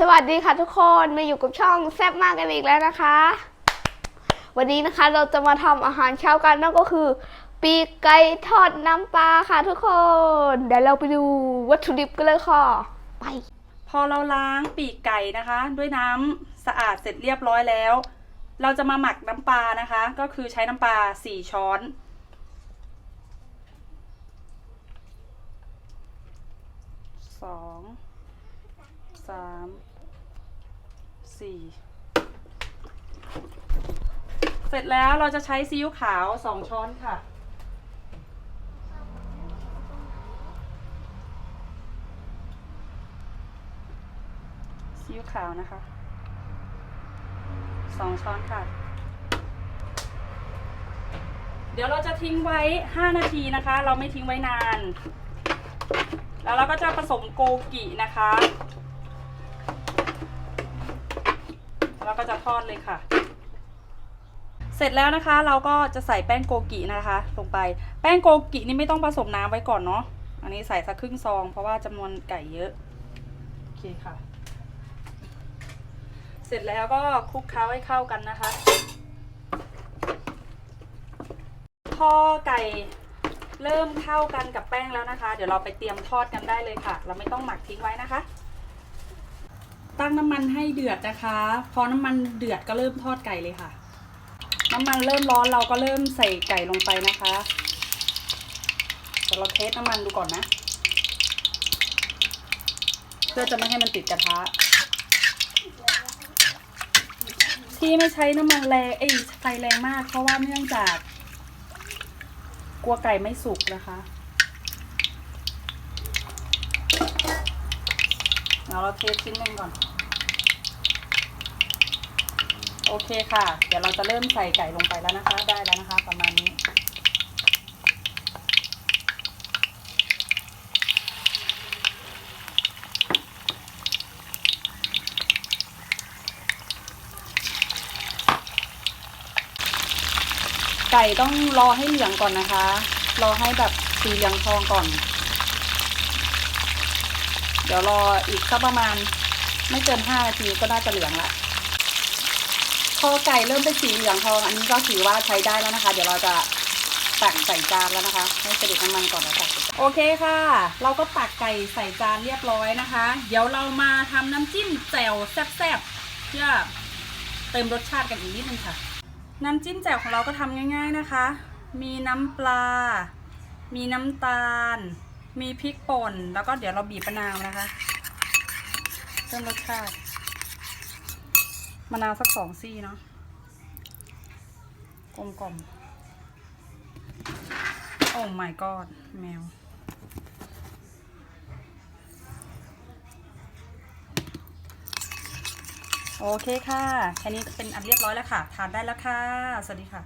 สวัสดีค่ะทุกคนมาอยู่กับช่องแซ่บมากกันอีกแล้วนะคะ วันนี้นะคะเราจะมาทำอาหารเช้ากันนั่นก็คือ ปีกไก่ทอดน้ำปลาค่ะทุกคน เดี๋ยวเราไปดูวัตถุดิบกันเลยค่ะ ไป พอเราล้างปีกไก่นะคะ ด้วยน้ำสะอาดเสร็จเรียบร้อยแล้ว เราจะมาหมักน้ำปลานะคะ ก็คือใช้น้ำปลาสี่ช้อนสอง สามสี่เสร็จแล้วเราจะใช้ซีอิ๊วขาวสองช้อนค่ะ ซีอิ๊วขาวนะคะสองช้อนค่ะ เดี๋ยวเราจะทิ้งไว้ 5 นาทีนะคะ เราไม่ทิ้งไว้นาน แล้วเราก็จะผสมโกกินะคะ แล้วก็จะทอดเลยค่ะ เสร็จแล้วนะคะ เราก็จะใส่แป้งโกกินะคะ ลงไป แป้งโกกินี่ไม่ต้องผสมน้ำไว้ก่อนเนาะ อันนี้ใส่สักครึ่งซอง เพราะว่าจำนวนไก่เยอะ โอเคค่ะ เสร็จแล้วก็คลุกเคล้าให้เข้ากันนะคะ พอไก่เริ่มเข้ากันกับแป้งแล้วนะคะ เดี๋ยวเราไปเตรียมทอดกันได้เลยค่ะ เราไม่ต้องหมักทิ้งไว้นะคะ ตั้งน้ำมันให้เดือดนะคะ พอน้ำมันเดือดก็เริ่มทอดไก่เลยค่ะ น้ำมันเริ่มร้อนเราก็เริ่มใส่ไก่ลงไปนะคะเดี๋ยวเราเทสน้ำมันดูก่อนนะ เพื่อจะไม่ให้มันติดกระทะ ที่ไม่ใช้น้ำมันแรงเอ้ยไฟแรงมาก เพราะว่าเนื่องจาก กลัวไก่ไม่สุกนะคะ เราเราเทสชิ้นหนึ่งก่อน โอเคค่ะ เดี๋ยวเราจะเริ่มใส่ไก่ลงไปแล้วนะคะ ได้แล้วนะคะ ประมาณนี้ ไก่ต้องรอให้เหลืองก่อนนะคะ รอให้แบบสีเหลืองทองก่อน เดี๋ยวรออีกสักประมาณ ไม่เกินห้านาทีก็น่าจะเหลืองละพอไก่เริ่มเป็นสีเหลืองทองอันนี้ก็ถือว่าใช้ได้แล้วนะคะ เดี๋ยวเราจะตักใส่จานแล้วนะคะ ให้เสด็จน้ำมันก่อนนะคะโอเคค่ะ เราก็ตักไก่ใส่จานเรียบร้อยนะคะ เดี๋ยวเรามาทำน้ำจิ้มแจ่วแซ่บๆเพื่อเติมรสชาติกันอีกนิดนึงค่ะ น้ำจิ้มแจ่วของเราก็ทำง่าย ๆนะคะ มีน้ำปลา มีน้ำตาล มีพริกป่น แล้วก็เดี๋ยวเราบีบมะนาวนะคะ เพิ่มรสชาติ มะนาวสักสองซี่เนาะ กลมกลมโอ้ my god แมวโอเคค่ะ แค่นี้เป็นอันเรียบร้อยแล้วค่ะ ทานได้แล้วค่ะ สวัสดีค่ะ